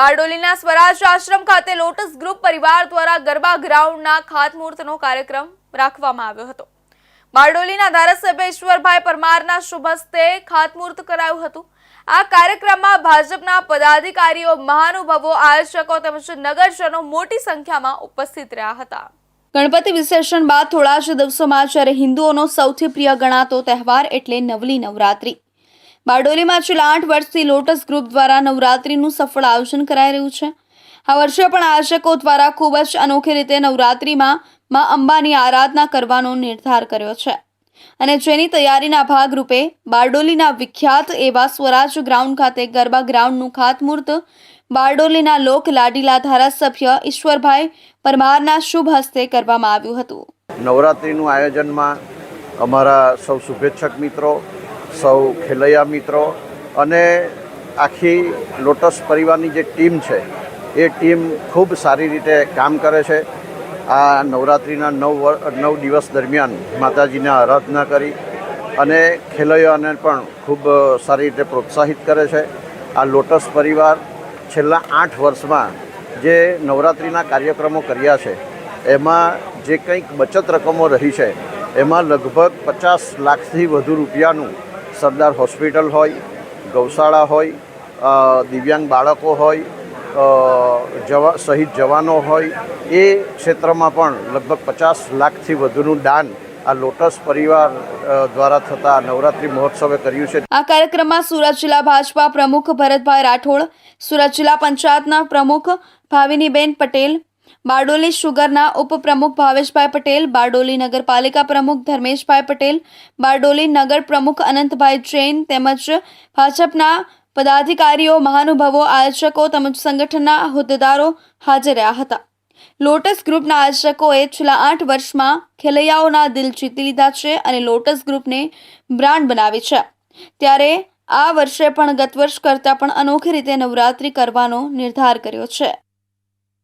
બારડોલીના સ્વરાજ આશ્રમ ખાતે lotus group પરિવાર દ્વારા ગરબા ગ્રાઉન્ડના ખાતમુહૂર્તનો કાર્યક્રમ રાખવામાં આવ્યો હતો. બારડોલીના ધારાસભ્ય ઈશ્વરભાઈ પરમારના શુભ હસ્તે ખાતમુહૂર્ત કરાયું હતું. આ કાર્યક્રમમાં ભાજપના પદાધિકારીઓ, મહાનુભાવો, આયોજકો તેમજ નગરજનો મોટી સંખ્યામાં ઉપસ્થિત રહ્યા હતા. ગણપતિ વિસર્જન બાદ થોડા જ દિવસોમાં જ્યારે હિન્દુઓનો સૌથી પ્રિય ગણાતો તહેવાર એટલે નવલી નવરાત્રી. બારડોલીમાં છેલ્લા આઠ વર્ષથી લોટસ ગ્રુપ દ્વારા નવરાત્રિનું સફળ આયોજન કરાઈ રહ્યું છે. આ વર્ષે પણ આયોજકો દ્વારા ખૂબ જ અનોખી રીતે નવરાત્રિમાં મા અંબાની આરાધના કરવાનો નિર્ધાર કર્યો છે. અને જેની તૈયારીના ભાગરૂપે બારડોલીના વિખ્યાત એવા સ્વરાજ ગ્રાઉન્ડ ખાતે ગરબા ગ્રાઉન્ડનું ખાતમુહૂર્ત બારડોલીના લોક લાડીલા ધારાસભ્ય ઈશ્વરભાઈ પરમારના શુભ હસ્તે કરવામાં આવ્યું હતું. નવરાત્રિનું આયોજનમાં અમારા સૌ શુભેચ્છક મિત્રો સૌ ખેલૈયા મિત્રો અને આખી લોટસ પરિવારની જે ટીમ છે, એ ટીમ ખૂબ સારી રીતે કામ કરે છે. આ નવરાત્રિના નવ નવ દિવસ દરમિયાન માતાજીને આરાધના કરી અને ખેલૈયાઓને પણ ખૂબ સારી રીતે પ્રોત્સાહિત કરે છે. આ લોટસ પરિવાર છેલ્લા આઠ વર્ષમાં જે નવરાત્રિના કાર્યક્રમો કર્યા છે, એમાં જે કંઈક બચત રકમો રહી છે, એમાં લગભગ પચાસ લાખથી વધુ રૂપિયાનું સરદાર હોસ્પિટલ હોય, ગૌશાળા હોય દિવ્યાંગ બાળકો હોય જવા, શહીદ જવાનો હોય, એ ક્ષેત્રમાં પણ લગભગ પચાસ લાખથી વધુનું દાન આ લોટસ પરિવાર દ્વારા થતા નવરાત્રી મહોત્સવે કર્યું છે. આ કાર્યક્રમમાં સુરત જિલ્લા ભાજપા પ્રમુખ ભરતભાઈ રાઠોડ, સુરત જિલ્લા પંચાયતના પ્રમુખ ભાવિનીબેન પટેલ બારડોલી શુગરના ઉપપ્રમુખ ભાવેશભાઈ પટેલ, બારડોલી નગરપાલિકા પ્રમુખ ધર્મેશભાઈ પટેલ, બારડોલી નગર પ્રમુખ અનંતભાઈ જૈન તેમજ ભાજપના પદાધિકારીઓ, મહાનુભાવો, આયોજકો તેમજ સંગઠનના હોદ્દેદારો હાજર રહ્યા હતા. લોટસ ગ્રુપના આયોજકોએ છેલ્લા આઠ વર્ષમાં ખેલૈયાઓના દિલ જીતી લીધા છે અને લોટસ ગ્રુપને બ્રાન્ડ બનાવી છે. ત્યારે આ વર્ષે પણ ગત વર્ષ કરતાં પણ અનોખી રીતે નવરાત્રિ કરવાનો નિર્ધાર કર્યો છે.